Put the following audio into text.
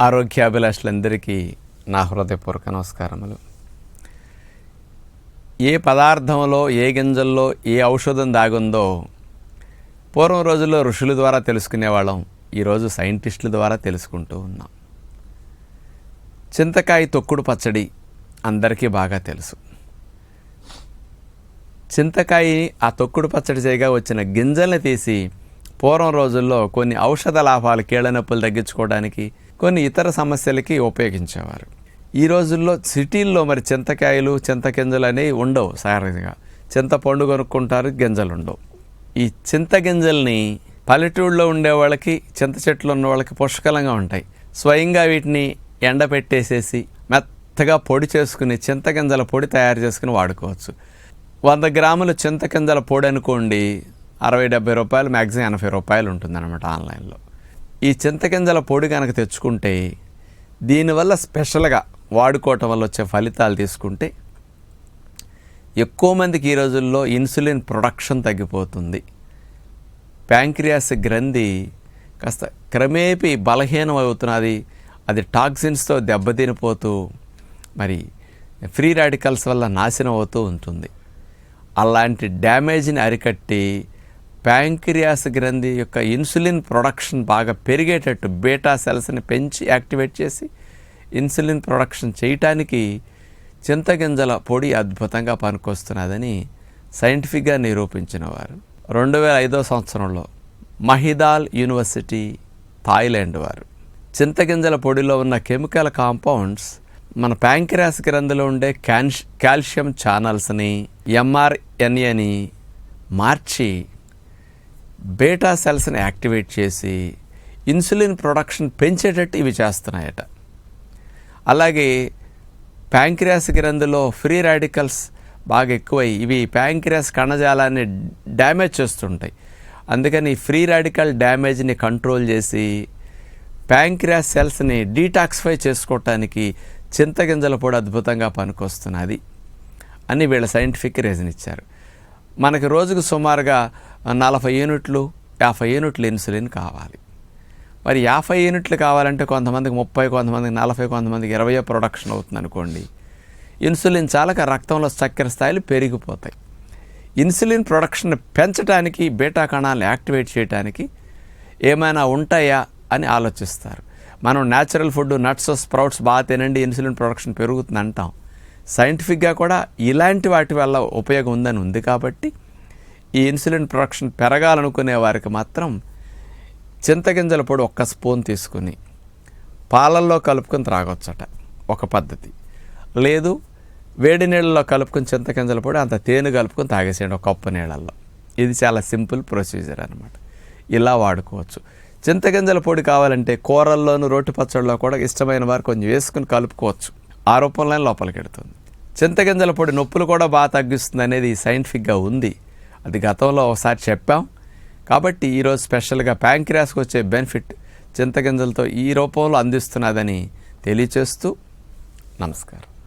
ఆరోగ్యాభిలాషులందరికీ నా హృదయపూర్వక నమస్కారములు. ఏ పదార్థంలో ఏ గింజల్లో ఏ ఔషధం దాగుందో పూర్వం రోజుల్లో ఋషుల ద్వారా తెలుసుకునేవాళ్ళం ఈరోజు సైంటిస్టుల ద్వారా తెలుసుకుంటూ ఉన్నాం. చింతకాయ తొక్కుడు పచ్చడి అందరికీ బాగా తెలుసు. చింతకాయ ఆ తొక్కుడు పచ్చడి చేయగా వచ్చిన గింజల్ని తీసి పూర్వం రోజుల్లో కొన్ని ఔషధ లాభాలు కీళ్ళ నొప్పులు తగ్గించుకోవడానికి కొన్ని ఇతర సమస్యలకి ఉపయోగించేవారు. ఈ రోజుల్లో సిటీల్లో మరి చింతకాయలు చింతగింజలు అనేవి ఉండవు సహజంగా చింతపండు కొనుక్కుంటారు గింజలు ఉండవు. ఈ చింత గింజల్ని పల్లెటూళ్ళలో ఉండే వాళ్ళకి చింత చెట్లు ఉన్న వాళ్ళకి పుష్కలంగా ఉంటాయి. స్వయంగా వీటిని ఎండపెట్టేసేసి మెత్తగా పొడి చేసుకుని చింతగింజల పొడి తయారు చేసుకుని వాడుకోవచ్చు. వంద గ్రాములు చింతగింజల పొడి అనుకోండి అరవై డెబ్బై రూపాయలు మ్యాక్సిమం ఎనభై రూపాయలు ఉంటుందన్నమాట ఆన్లైన్లో. ఈ చింతగింజల పొడి కనుక తెచ్చుకుంటే దీనివల్ల స్పెషల్గా వాడుకోవటం వల్ల వచ్చే ఫలితాలు తీసుకుంటే ఎక్కువ మందికి ఈ రోజుల్లో ఇన్సులిన్ ప్రొడక్షన్ తగ్గిపోతుంది. ప్యాంక్రియాస్ గ్రంథి కాస్త క్రమేపీ బలహీనం అవుతున్నది. అది టాక్సిన్స్తో దెబ్బతినిపోతూ మరి ఫ్రీ రాడికల్స్ వల్ల నాశనం అవుతూ ఉంటుంది. అలాంటి డ్యామేజ్ని అరికట్టి ప్యాంక్రియాస్ గ్రంథి యొక్క ఇన్సులిన్ ప్రొడక్షన్ బాగా పెరిగేటట్టు బీటా సెల్స్ని పెంచి యాక్టివేట్ చేసి ఇన్సులిన్ ప్రొడక్షన్ చేయటానికి చింతగింజల పొడి అద్భుతంగా పనికొస్తున్నదని సైంటిఫిక్గా నిరూపించిన వారు. రెండు వేల ఐదో సంవత్సరంలో మహిదాల్ యూనివర్సిటీ థాయిలాండ్ వారు. చింతగింజల పొడిలో ఉన్న కెమికల్ కాంపౌండ్స్ మన ప్యాంక్రాస్ గ్రంథిలో ఉండే క్యాన్స్ క్యాల్షియం ఛానల్స్ని ఎంఆర్ఎన్ఏని మార్చి బేటా సెల్స్ని యాక్టివేట్ చేసి ఇన్సులిన్ ప్రొడక్షన్ పెంచేటట్టు ఇవి చేస్తున్నాయట. అలాగే ప్యాంక్రియాస్ గ్రంథిలో ఫ్రీ రాడికల్స్ బాగా ఎక్కువై ఇవి ప్యాంక్రియాస్ కణజాలాన్ని డ్యామేజ్ చేస్తుంటాయి. అందుకని ఫ్రీ రాడికల్ డ్యామేజ్ని కంట్రోల్ చేసి ప్యాంక్రియాస్ సెల్స్ని డీటాక్సిఫై చేసుకోవటానికి చింతగింజల పొడి అద్భుతంగా పనికొస్తున్నది అని వీళ్ళ సైంటిఫిక్ రీజన్ ఇచ్చారు. మనకి రోజుకు సుమారుగా నలభై యూనిట్లు యాభై యూనిట్లు ఇన్సులిన్ కావాలి. మరి యాభై యూనిట్లు కావాలంటే కొంతమందికి ముప్పై కొంతమందికి నలభై కొంతమందికి ఇరవై ప్రొడక్షన్ అవుతుంది అనుకోండి ఇన్సులిన్ చాలక రక్తంలో చక్కెర స్థాయిలు పెరిగిపోతాయి. ఇన్సులిన్ ప్రొడక్షన్ పెంచడానికి బీటా కణాలను యాక్టివేట్ చేయడానికి ఏమైనా ఉంటాయా అని ఆలోచిస్తారు. మనం న్యాచురల్ ఫుడ్ నట్స్ స్ప్రౌట్స్ బాగా తినండి ఇన్సులిన్ ప్రొడక్షన్ పెరుగుతుంది అంటాం సైంటిఫిక్గా కూడా ఇలాంటి వాటి వల్ల ఉపయోగం ఉందని ఉంది కాబట్టి ఈ ఇన్సులిన్ ప్రొడక్షన్ పెరగాలనుకునే వారికి మాత్రం చింతగింజల పొడి ఒక్క స్పూన్ తీసుకుని పాలల్లో కలుపుకొని త్రాగొచ్చట. ఒక పద్ధతి. లేదు వేడి నీళ్ళలో కలుపుకొని చింతగింజల పొడి అంత తేనె కలుపుకొని తాగేసేయండి ఒక కప్పు నీళ్ళల్లో. ఇది చాలా సింపుల్ ప్రొసీజర్ అనమాట ఇలా వాడుకోవచ్చు. చింతగింజల పొడి కావాలంటే కూరల్లోనూ రోటి పచ్చళ్ళలో కూడా ఇష్టమైన వారు కొంచెం వేసుకుని కలుపుకోవచ్చు. ఆ రూపంలోనే లోపలికి వెడుతుంది చింతగింజల పొడి నొప్పులు కూడా బాగా తగ్గిస్తుంది అనేది సైంటిఫిక్గా ఉంది. అది గతంలో ఒకసారి చెప్పాం. కాబట్టి ఈరోజు స్పెషల్గా ప్యాంక్రియాస్కి వచ్చే బెనిఫిట్ చింతగింజలతో ఈ రూపంలో అందిస్తున్నదని తెలియచేస్తూ నమస్కారం.